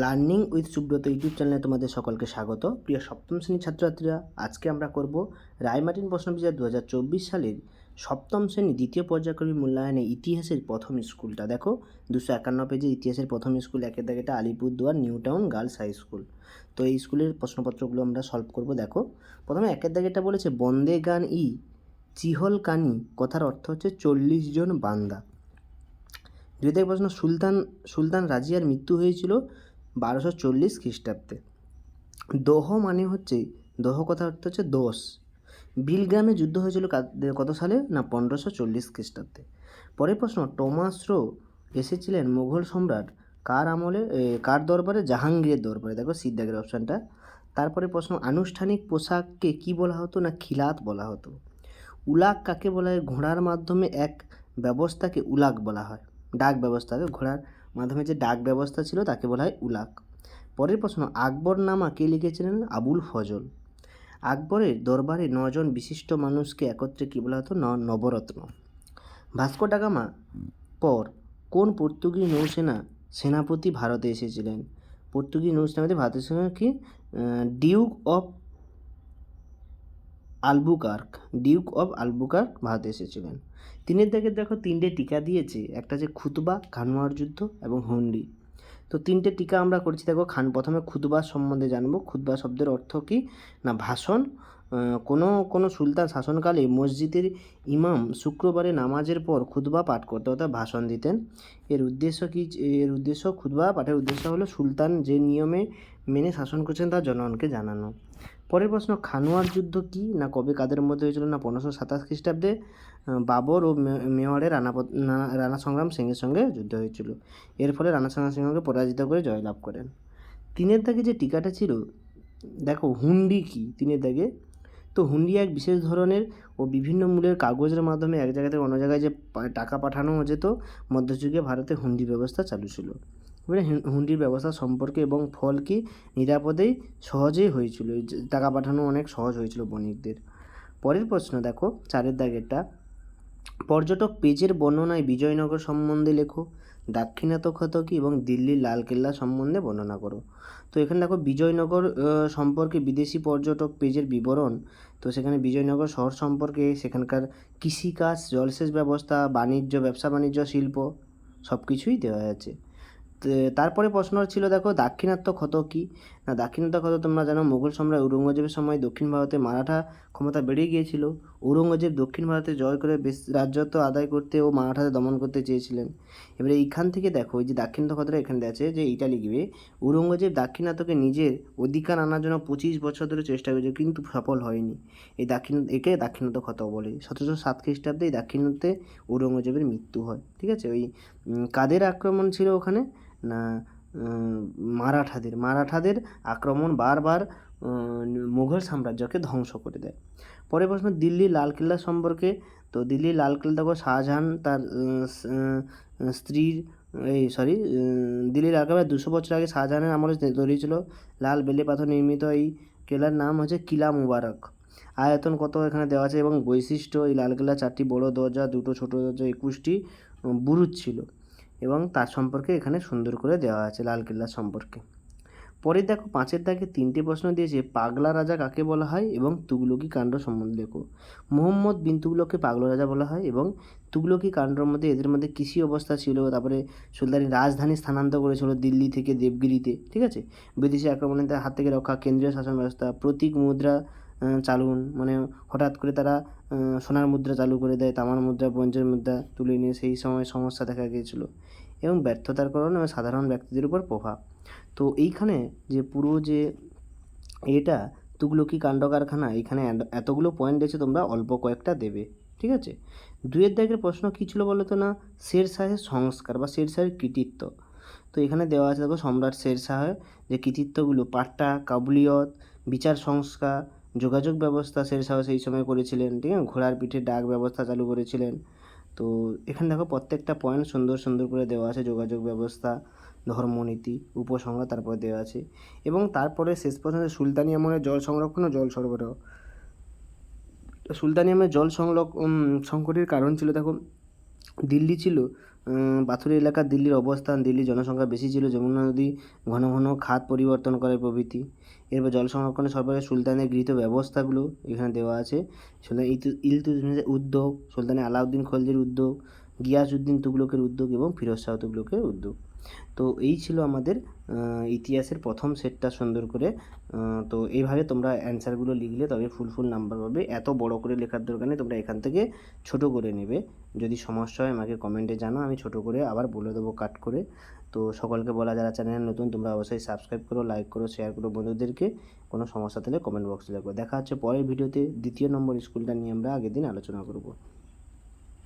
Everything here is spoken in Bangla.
লার্নিং উইথ সুব্রত ইউটিউব চ্যানেলে তোমাদের সকলকে স্বাগত। প্রিয় সপ্তম শ্রেণির ছাত্রছাত্রীরা, আজকে আমরা করব রায়মার্টিন প্রশ্নবিচার দু হাজার চব্বিশ সালের সপ্তম শ্রেণি দ্বিতীয় পর্যায়ক্রমিক মূল্যায়নে ইতিহাসের প্রথম স্কুলটা। দেখো, দুশো একান্ন পেজে ইতিহাসের প্রথম স্কুল, একের দাগেটা Alipurduar, new town girls high school. তো এই স্কুলের প্রশ্নপত্রগুলো আমরা সলভ করব, দেখো। প্রথমে একের দাগেটা বলেছে, বন্দে গান ই, চিহল কানি, কথার অর্থ হচ্ছে চল্লিশ জন বান্দা। দুই থেকে প্রশ্ন সুলতান সুলতান রাজিয়ার মৃত্যু হয়েছিল বারোশো চল্লিশ খ্রিস্টাব্দে। দোহ মানে হচ্ছে, দোহ কথা অর্থ হচ্ছে দোষ। বিলগ্রামে যুদ্ধ হয়েছিল কত সালে? না, পনেরোশো চল্লিশ খ্রিস্টাব্দে। পরের প্রশ্ন টমাস রো এসেছিলেন মুঘল সম্রাট কার আমলে কার দরবারে? জাহাঙ্গীরের দরবারে। দেখো সিদ্দাগের অপশানটা। তারপরে প্রশ্ন, আনুষ্ঠানিক পোশাককে কি বলা হতো না খিলাত বলা হতো? উলাক কাকে বলা হয়? ঘোড়ার মাধ্যমে এক ব্যবস্থাকে উলাক বলা হয়। ডাক ব্যবস্থাকে ঘোড়ার মাধ্যমে যে ডাক ব্যবস্থা ছিল তাকে বলা হয় উলাক। পরের প্রশ্ন আকবর নামা কে লিখেছিলেন? আবুল ফজল। আকবরের দরবারে নজন বিশিষ্ট মানুষকে একত্রে কী বলা হতো? নবরত্ন। ভাস্কো ডাগামা পর কোন পর্তুগিজ নৌসেনা সেনাপতি ভারতে এসেছিলেন? পর্তুগিজ নৌসেনাপতি ভারতের সঙ্গে কি? Duke of Albuquerque, duke of Albuquerque ভারতে এসেছিলেন। তিনি দিকে দেখো তিনটে টিকা দিয়েছে, একটা যে খুতবা খানমার যুদ্ধ এবং হুন্ডি। তো তিনটে টিকা আমরা করেছি, দেখো খান, প্রথমে খুতবা সম্বন্ধে জানব। খুতবা শব্দের অর্থ কী? না, ভাষণ কোনো কোনো সুলতান শাসনকালে মসজিদের ইমাম শুক্রবারে নামাজের পর খুতবা পাঠ করতে, অর্থাৎ ভাষণ দিতেন। এর উদ্দেশ্য কি? এর উদ্দেশ্য খুতবা পাঠের উদ্দেশ্য হলো সুলতান যে নিয়মে মেনে শাসন করছেন তা জনগণকে জানানো। পরের প্রশ্ন, খানোয়ার যুদ্ধ কি? না কবে কাদের মধ্যে হয়েছিল? না পনেরোশো সাতাশ খ্রিস্টাব্দে বাবর ও মেওয়ারের রানা রানা সংগ্রাম সিংয়ের সঙ্গে যুদ্ধ হয়েছিল। এর ফলে রানা সংগ্রাম সিংহকে পরাজিত করে জয়লাভ করেন। তিনের দাগে যে টিকাটা ছিল, দেখো হুন্ডি কি? তিনের দাগে তো হুন্ডি এক বিশেষ ধরনের ও বিভিন্ন মূল্যের কাগজের মাধ্যমে এক জায়গা থেকে অন্য জায়গায় যে টাকা পাঠানো যেত মধ্যযুগে ভারতে হুন্ডি ব্যবস্থা চালু ছিল। এবারে হুন্ডির ব্যবস্থা সম্পর্কে এবং ফল কি নিরাপদেই সহজেই হয়েছিল? টাকা পাঠানো অনেক সহজ হয়েছিল বণিকদের। পরের প্রশ্ন দেখো, চারের দাগেরটা। পর্যটক পেজের বর্ণনায় বিজয়নগর সম্বন্ধে লেখো। দাক্ষিণাত্যক্ষতকি এবং দিল্লির লালকেল্লা সম্বন্ধে বর্ণনা করো। তো এখানে দেখো বিজয়নগর সম্পর্কে বিদেশি পর্যটক পেজের বিবরণ। তো সেখানে বিজয়নগর শহর সম্পর্কে সেখানকার কৃষিকাজ, জলসেচ ব্যবস্থা, বাণিজ্য, ব্যবসা বাণিজ্য, শিল্প সব কিছুই দেওয়া আছে। তারপরে প্রশ্ন ছিল দেখো দাক্ষিণাত্য ক্ষত কী? না দাক্ষিণাত্য ক্ষত তোমরা জানো, মুঘল সম্রাট ঔরঙ্গজেবের সময় দক্ষিণ ভারতে মারাঠা ক্ষমতা বেড়ে গিয়েছিল। ঔরঙ্গজেব দক্ষিণ ভারতে জয় করে বেশ রাজ্যত্ব আদায় করতে ও মারাঠাদের দমন করতে চেয়েছিলেন। এবারে এইখান থেকে দেখো, এই যে দাক্ষিণাত্য কথাটা এখানে আছে যে এইটা লিখবে ঔরঙ্গজেব দাক্ষিণাত্যকে নিজের অধিকার আনার জন্য পঁচিশ বছর ধরে চেষ্টা করেছে কিন্তু সফল হয়নি। এই দাক্ষিণ, একে দাক্ষিণাত্য ক্ষত বলে। সতেরোশো সাত খ্রিস্টাব্দে এই দাক্ষিণাত্যে ঔরঙ্গজেবের মৃত্যু হয়। ঠিক আছে? ওই কাদের আক্রমণ ছিল ওখানে? না মারাঠাদের মারাঠাদের আক্রমণ বারবার মুঘল সাম্রাজ্যকে ধ্বংস করে দেয়। পরে প্রশ্ন, দিল্লি লালকেল্লা সম্পর্কে? তো দিল্লি লালকেল্লা দেখো, শাহজাহান তার স্ত্রীর, এই সরি দিল্লি লালকেল্লা দুশো বছর আগে শাহজাহানের আমলে তৈরি ছিল লাল বেলে পাথর নির্মিত এই কেলার নাম হচ্ছে কিলা মুবারক। আয়তন কত এখানে দেওয়া আছে? এবং বৈশিষ্ট্য, এই লালকেল্লা চারটি বড় দরজা, দুটো ছোট দরজা, একুশটি বুরুজ ছিল। এবং তার সম্পর্কে এখানে সুন্দর করে দেওয়া আছে লালকেল্লা সম্পর্কে। পরে দেখো পাঁচের দাগে তিনটে প্রশ্ন দিয়েছে, পাগলা রাজা কাকে বলা হয় এবং তুগলকি কাণ্ড সম্বন্ধে লেখো মোহাম্মদ বিন তুগলককে পাগলা রাজা বলা হয় এবং তুগলকি কাণ্ডর মধ্যে এদের মধ্যে কৃষি অবস্থা ছিল, তারপরে সুলতানি রাজধানী স্থানান্তর করেছিল দিল্লি থেকে দেবগিরিতে, ঠিক আছে? বিদেশি আক্রমণের হাত থেকে রক্ষা, কেন্দ্রীয় শাসন ব্যবস্থা, প্রতীক মুদ্রা চালুন মানে হঠাৎ করে তারা সোনার মুদ্রা চালু করে দেয়, তামার মুদ্রা, ব্রোঞ্জের মুদ্রা তুলে নিয়ে সেই সময় সমস্যা দেখা গিয়েছিল এবং ব্যর্থতার কারণে সাধারণ ব্যক্তিদের উপর প্রভাব। তো এইখানে যে পুরো যে এটা, তুগলকি কাণ্ড কারখানা এইখানে এতগুলো পয়েন্ট দিয়েছে তোমরা অল্প কয়েকটা দেবে, ঠিক আছে? দুয়ের দাগের প্রশ্ন কী ছিল বলো তো না? শের শাহের সংস্কার বা শের শাহের কৃতিত্ব। তো এখানে দেওয়া আছে দেখো সম্রাট শের শাহের যে কৃতিত্বগুলো, পাট্টা, কাবুলিয়ত, বিচার সংস্কার যোগাযোগ ব্যবস্থা শের শাহ সেই সময় করেছিলেন ঠিক আছে? ঘোড়ার পিঠে ডাক ব্যবস্থা চালু করেছিলেন। তো এখানে দেখো প্রত্যেকটা পয়েন্ট সুন্দর সুন্দর করে দেওয়া আছে যোগাযোগ ব্যবস্থা ধর্মনীতি উপসংহার তারপর দেওয়া আছে। এবং তারপরে শেষ পর্যন্ত সুলতানি আমলের জল সংরক্ষণ ও জল সরবরাহ। সুলতানি আমলের জল সংরক্ষ উম, সংকটের কারণ ছিল দেখো দিল্লি ছিল পাথুরে এলাকা দিল্লির অবস্থান। দিল্লির জনসংখ্যা বেশি ছিল। যমুনা নদী ঘন ঘন খাত পরিবর্তন করে প্রভৃতি। এরপর জল সংরক্ষণে সরকারের সুলতানের গৃহীত ব্যবস্থাগুলো এখানে দেওয়া আছে। সুলতান ইলতুৎমিশের উদ্যোগ, সুলতানের আলাউদ্দিন খলজির উদ্যোগ, গিয়াসউদ্দিন তুগলকের উদ্যোগ এবং ফিরোজ শাহ তুগলকের উদ্যোগ। তো এই ছিল আমাদের ইতিহাসের প্রথম সেটটা সুন্দর করে। তো এইভাবে তোমরা অ্যান্সারগুলো লিখলে তবে ফুল ফুল নাম্বার পাবে। এত বড় করে লেখার দরকার নেই, তোমরা এখান থেকে ছোট করে নেবে। যদি সমস্যা হয় আমাকে কমেন্টে জানাও, আমি ছোট করে আবার বলে দেবো কাট করে। তো সকলকে বলা, যারা চ্যানেল নতুন, তোমরা অবশ্যই সাবস্ক্রাইব করো লাইক করো শেয়ার করো বন্ধুদেরকে। কোনো সমস্যা থাকলে কমেন্ট বক্সে লিখো। দেখা হচ্ছে পরের ভিডিওতে দ্বিতীয় নম্বর স্কুলটা নিয়ে আমরা আগের দিন আলোচনা করব।